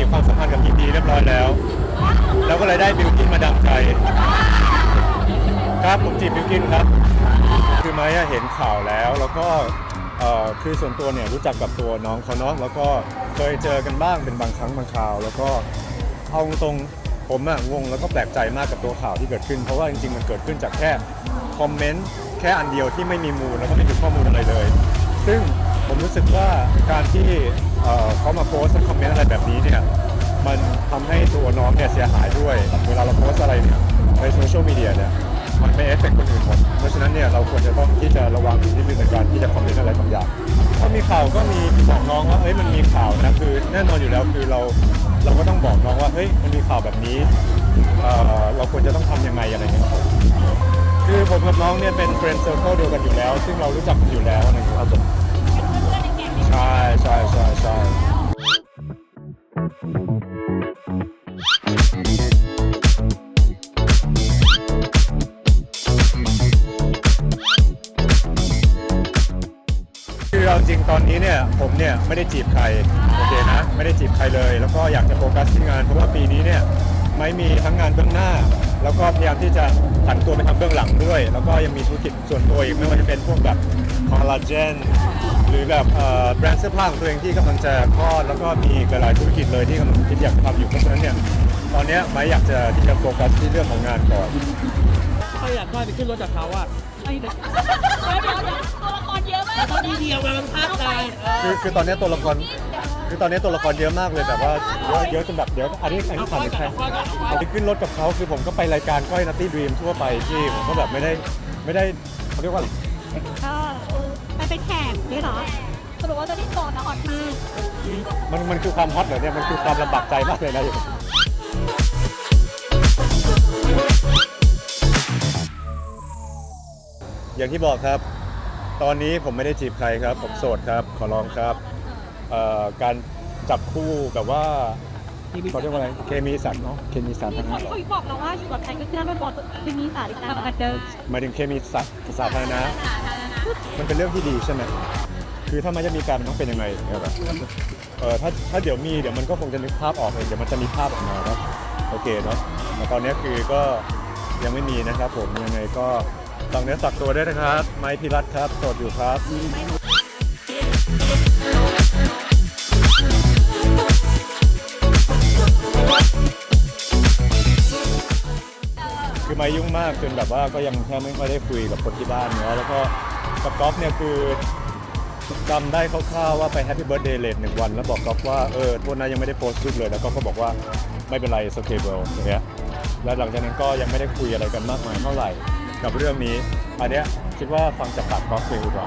ติความสัมพันธ์กับพี่ดีเรียบร้อยแล้ว แล้วก็เลยได้บิวกินมาดามใจ ครับผมจีบบิวกินครับ คือไม้เห็นข่าวแล้วแล้วก็คือส่วนตัวเนี่ยรู้จักกับตัวน้องเขาเนาะแล้วก็เคยเจอกันบ้างเป็นบางครั้งบางคราว แล้วก็เอาตรงผมอะงงแล้วก็แปลกใจมากกับตัวข่าวที่เกิดขึ้น เพราะว่าจริงๆมันเกิดขึ้นจากแค่คอมเมนต์แค่อันเดียวที่ไม่มีมูลแล้วก็ไม่มีข้อมูลอะไรเลย ซึ่งผมรู้สึกว่าการที่ เขามาโพสต์คอมเมนต์อะไรแบบนี้เนี่ยมันทำให้ตัวน้องเนี่ยเสียหายด้วย เวลาเราโพสต์อะไรเนี่ยในโซเชียลมีเดียเนี่ยมันไปเอฟเฟกต์คนอื่นหมดเพราะฉะนั้นเนี่ยเราควรจะต้องที่จะระวังนิดนึงในการที่จะคอมเมนต์อะไรบางอย่างถ้ามีข่าวก็มีบอกน้องว่าเอ้ยมันมีข่าวนะคือแน่นอนอยู่แล้วคือเราเราก็ต้องบอกน้องว่าเฮ้ยมันมีข่าวแบบนี้เเราควรจะต้องทำยังไงอะไรเงี้ยครับคือผมกับน้องเนี่ยเป็นเฟรนด์เซอร์เคิลเดียวกันอยู่แล้ว ซึ่งเรารู้จักกันอยู่แล้วนะครับผม ใช่ใช่ใช่ใช่คือเราจริงตอนนี้เนี่ยผมเนี่ยไม่ได้จีบใครโอเคนะไม่ได้จีบใครเลย แล้วก็อยากจะโฟกัสที่งานเพราะว่าปีนี้เนี่ยไม่มีทั้งงานเบื้องหน้า แล้วก็พยายามที่จะผันตัวไปทำเบื้องหลังด้วย แล้วก็ยังมีธุรกิจส่วนตัวอีกไม่ว่าจะเป็นพวกแบบคอลลาเจนหรือแบบเอ่อแบรนด์เสื้อผ้าของตัวเองที่กำลังจะคลอดแล้วก็มีอีกหลายธุรกิจเลยที่กำลังคิดอยากจะทำอยู่เพราะฉะนั้นเนี่ยตอนเนี้ยไม่อยากจะที่จะโฟกัสที่เรื่องของงานก่อน ถ้าอยากได้ไปขึ้นรถจากเขาอะเดี๋ยวเดี๋ยวตัวละครเยอะมากตอนนี้เดียวกันมันพลาดได้เอคืออคือตอนเนี้ยตัวละคร คือตอนเนี้ยตัวละครเยอะมากเลยแบบว่าเยอะเยอะจนแบบเดี๋ยวอันนี้อันนี้ถามเป็นใครผมไปขึ้นรถกับเขาคือผมก็ไปรายการก้อยนัตตี้ดรีมทั่วไปที่ผมก็แบบไม่ได้ไม่ได้เขาเรียกว่าอะไรก็ไปเป็นแขกนี่เหรอสรุปว่าจะได้โสดนะฮอตมากมันมันคือความฮอตเหรอเนี่ยมันคือความลำบากใจมากเลยนะอย่างที่บอกครับ ตอนนี้ผมไม่ได้จีบใครครับ ผมโสดครับ ขอร้องครับ เอ่อการจับคู่แบบว่าเขาเรียกว่าอะไรเคมีสัตว์เนาะเคมีสัตว์เขานะเขาบอกเราว่าอยู่กับใครก็จะไม่บอกจะมีสาริกาประกันเดิมหมายถึงเคมีสัตว์สาธารณะมันเป็นเรื่องที่ดีใช่ไหมคือถ้ามันจะมีการมันต้องเป็นยังไงเนี่ยแบบเออถ้าถ้าเดี๋ยวมีเดี๋ยวมันก็คงจะนึกภาพออกเองเดี๋ยวมันจะมีภาพออกมาครับโอเคเนาะแต่ตอนนี้คือก็ยังไม่มีนะครับผมยังไงก็ลองเนื้อสักตัวด้วยนะครับ ไม้พิรัตครับโสดอยู่ครับือมยุ่งมากจนแบบว่าก็ยังแทบไม่ค่อยได้คุยกับคนที่บ้านเนาะแล้วก็กับก๊อฟเนี่ยคือจำได้คร่าวๆว่าไปแฮปปี้เบิร์ดเดย์เลทหนึ่งวัน แล้วบอกก๊อฟว่าเออโทษนะยังไม่ได้โพสต์รูปเลยแล้วก็เขาบอกว่าไม่เป็นไรโอเคเบลอย่างเงี้ยแล้วหลังจากนั้นก็ยังไม่ได้คุยอะไรกันมากมายเท่าไหร่ กับเรื่องนี้ อันเนี้ยคิดว่าฟังจากปากก๊อฟเองดีกว่า